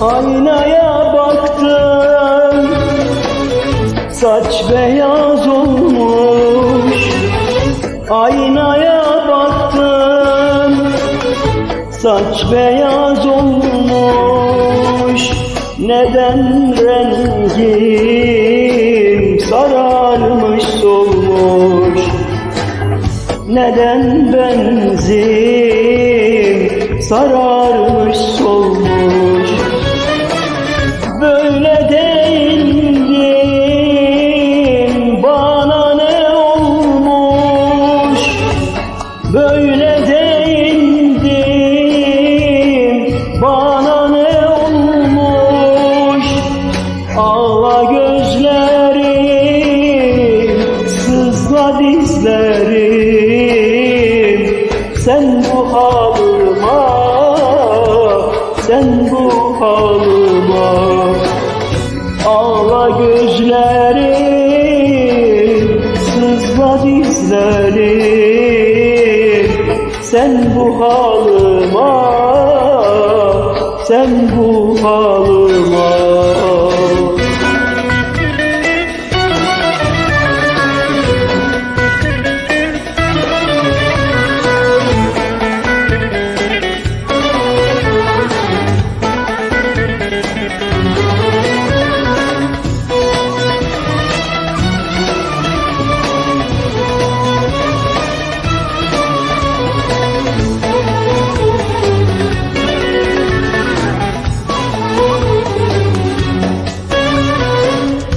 Aynaya baktım Saç beyaz olmuş. Aynaya baktım Saç beyaz olmuş. Neden rengim sararmış solmuş? Neden benzin sararmış solmuş Sen bu halıma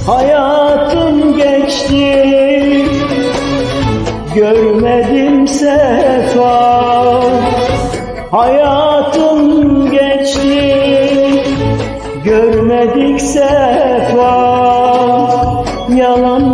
Hayatım geçti. Görmedim sefa. Hayatım geçti. Görmedik sefa. Yalan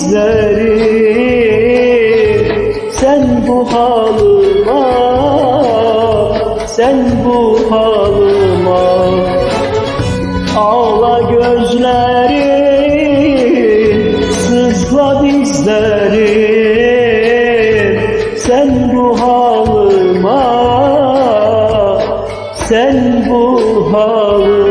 izleri Sen bu halıma Sen bu halıma. Ağla gözlerin Sızla dizlerin Sen bu halıma Sen bu halıma.